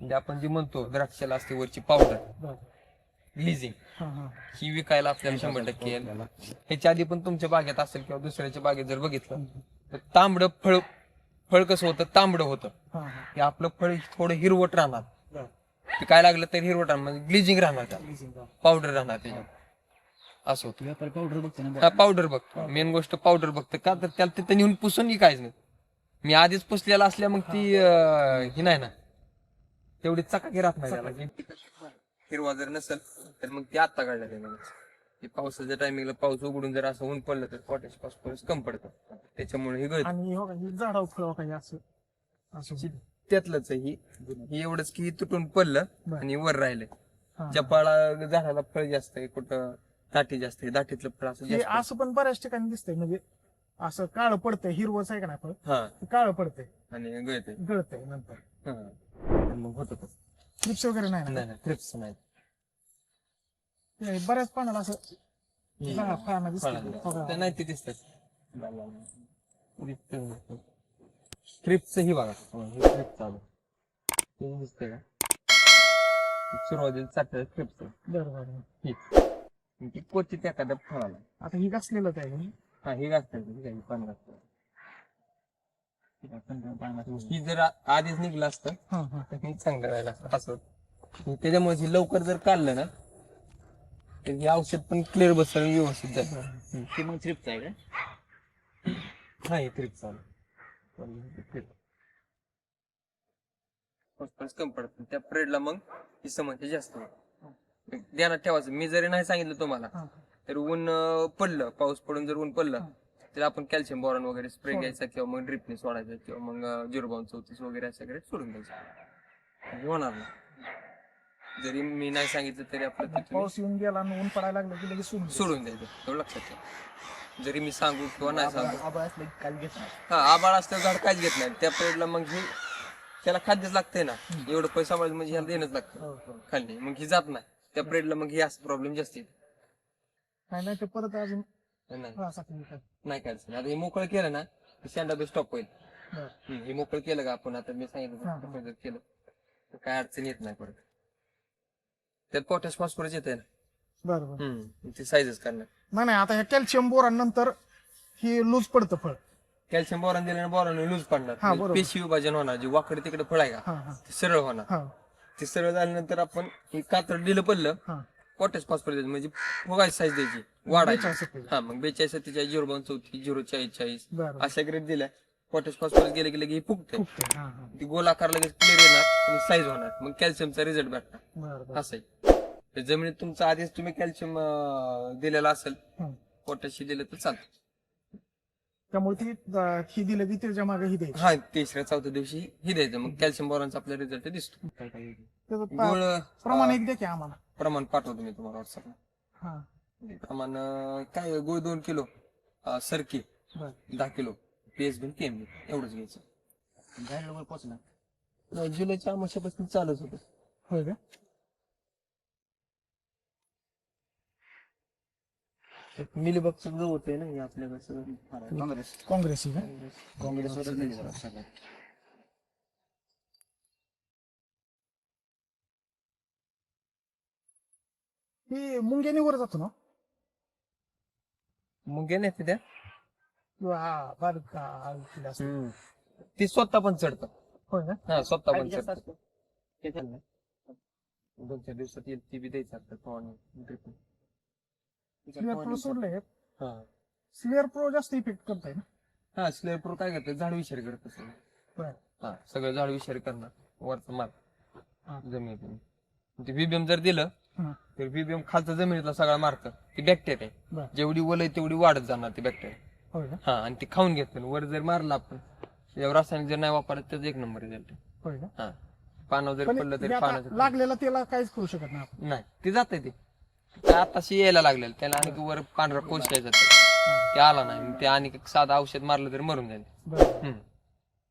म्हणजे आपण जे म्हणतो द्राक्षाला असते वरची पावडर. ग्लिझिंग हा विकायला आपल्याला शंभर टक्के ह्याच्या आधी पण तुमच्या बागेत असेल किंवा दुसऱ्याच्या बागेत जर बघितलं तर तांबडं फळ फळ कसं होतं? तांबडं होतं. हा हे. आपलं फळ थोडं हिरवट राहणार. काय लागलं तर हिरवट राहणार. म्हणजे ग्लिझिंग राहणार पावडर राहणार त्याच्यात. असं होतं. पावडर बघते हा पावडर बघतो मेन गोष्ट पावडर बघतो. का तर त्याला तिथं नेऊन पुसून काहीच नाही. मी आधीच पुसलेला असल्या मग ती ही नाही ना. तेवढी चकाकी राहत नाही त्याला. हिरवा जर नसेल तर मग ती आत्ता काढल्या त्याने. ते पावसाच्या टायमिंगला पाऊस उघडून जर असं ऊन पडलं तर पोटॅश फॉस्फरस कम पडतं. त्याच्यामुळे हे गळत. आणि हो का ही झाडावर फळ काही असं असं त्यातलंच आहे ही. ही एवढंच की तुटून पडलं बरं. आणि वर राहिले. हा. जपाळा झाडाला फळ जास्त आहे कुठं दाटी जास्त आहे दाटीतलं फळ असं हे जास्त आहे. असं पण बऱ्याच ठिकाणी दिसतंय. म्हणजे असं काळं पडतंय हिरवच आहे का नाही फळ? हा. काळं पडतंय. आणि गळते गळतंय नंतर. हा. मग होत होतं ट्रिप्स वगैरे नाही ना? नाही नाही थ्रिप्स नाही. ते बऱ्याच पानाला असं फळांना दिसतंय. फळांना. का? ते नाही ते दिसतात. ही बघा थ्रिप्स चालू. ते दिसतंय का? सुरुवातीला चाटलं थ्रिप्स बरं बरं ती क्वचित एखाद्या फळाला. आता ही घासलेलंच आहे? हा हे घासतात हे पान घासतात. ही जर आ- आधीच निघलं असतं हा हा. तर हे चांगलं राहिलं असतं. असं. त्याच्यामुळे हे लवकर जर काढलं ना तर हे औषध पण क्लिअर बसल आणि व्यवस्थित जाईल ते मग थ्रिप्स आहे? का हा हे ट्रिप चालू फॉस्फरस कमी पडत. त्या पिरियडला मग ही समस्या जास्त होते. ध्यानात ठेवायचं. मी जरी नाही सांगितलं तुम्हाला तर ऊन अं, पडलं. पाऊस पडून जर ऊन पडलं तर आपण कॅल्शियम बोरॉन वगैरे स्प्रे. घ्यायचा किंवा मग ड्रिपने सोडायचं किंवा मग झिरो चौतीस वगैरे वगैरे सोडून द्यायचं म्हणजे होणार नाही. जरी मी नाही सांगितलं तरी आपलं ते पाऊस येऊन गेला आणि ऊन पडायला लागलं की लगेच सोडून द्यायचं. सोडून द्यायचं. एवढं लक्षात ठेवा. जरी मी सांगू किंवा नाही सांगू. आबा असलं की काल घेत नाही. हा आबाळ असलं झाड काहीच घेत नाही. त्या पिरियडला मग हे त्याला खाद्यच लागतंय ना. एवढं पैसा सांभाळायचं म्हणजे ह्याला देणंच लागतं. हो, हो. खाल्ली. मग ही जात नाही. त्या पिरियडला मग हे असं प्रॉब्लेम जास्त येते. नाही नाही तर परत अजून नाही. हा, साखर. नाही करायचं. आता हे मोकळं केलं ना की शेंडा स्टॉप होईल. बरं. हम्म, हे मोकळं केलं का आपण? आता मी सांगितलं हा, हा. जर केलं. तर काय अडचण येत नाही परत. त्यात पोटॅश फॉस्फरस येते ना. बरं बरं. हम्म, ते साईजच करणार. नाही नाही आता ह्या कॅल्शियम बोरान नंतर ही लूज पडतं फळ. कॅल्शियम बोरॉन दिल्याने बोरॉन लूज हा, पडणार बरोबर. पेशी विभाजन होणार. जे वाकडे तिकडे फळ आहे का हा ते सरळ होणार. हा. ते सरळ झाल्यानंतर आपण हे कातर दिलं पडलं हा. पोटॅश फॉस्फरस द्यायचं म्हणजे फुगायची साईज द्यायची वाढायची. हा मग बेचाळीस सत्तेचाळीस झिरो बावन चौतीस झिरो चाळीस चाळीस. अशा ग्रेड दिल्या. पोटॅश फॉस्फरस गेले की लगे हे फुगते फुगते. हा हा. ती गोल आकार लगेच क्लिअर येणार आणि साईज होणार. मग कॅल्शियमचा रिझल्ट भेटणार. असं आहे. तर जमिनीत तुमचं आधीच तुम्ही कॅल्शियम दिलेलं असेल हं. पोटॅशी दिलं तर चालतं. त्यामुळे ती अं, ही दिलं की त्याच्यामागे ही द्यायची. हा तिसऱ्या चौथ्या दिवशी ही द्यायचं. मग कॅल्शियम बोरॉनचा आपला रिझल्ट दिसतो. गोळ प्रमाण एक द्या की आम्हाला. प्रमाण पाठवतो मी तुम्हाला व्हॉट्सअपला हा. प्रमाण अं, काय गुळ दोन किलो अं, सरकी बरं. दहा किलो पीएस बिन केम एवढंच घ्यायचं. जायला लवकर जुलैच्या अमाशापासून चालूच होतं. होय का? मिलीबगचं जो होतंय ना हे आपल्याकडे सगळं काँग्रेस काँग्रेस. ही का नाही जरा सगळं ही मुंग्यानी वर जातो ना मग गेले ते त्या हा बारीक हा, हा, असतो. ती स्वतः पण चढतं होय ना हा स्वतः पण चढतं असतं. ते चाललंय. दोन चार दिवसात येईल ती बी द्यायचं फवारणी drip. स्लेअर प्रो सोडले हा स्लेअर प्रो जास्त इफेक्ट करताय ना हा स्लेअर प्रो काय करतं झाड विषारी करत सगळं हा सगळं झाड विषारी करणार वरचा माल हा. जमिनीतून ते बीबीएम जर दिलं हा तर बीबीएम खालचं जमिनीतला सगळा मारतं ती बॅक्टेरिया आहे. जेवढी वल आहे तेवढी वाढत जाणार ती बॅक्टेरिया होय का हा आणि ती खाऊन घेतं वर जर मारलं आपण रासायनिक जर नाही वापरलं त्याचा एक नंबर रिझल्ट होय का हा. पानावर जर पण पडलं तरी आता पानाचं लागलेला त्याला काहीच करू शकत नाही आपण. नाही ते जाते ते. ते आताशी यायला लागलेलं. त्याला आणखी वर पांढरा कोश यायचा ते. आला नाही. ते आणि साधं औषध मारलं तरी मरून जाईल. बरं. हम्म.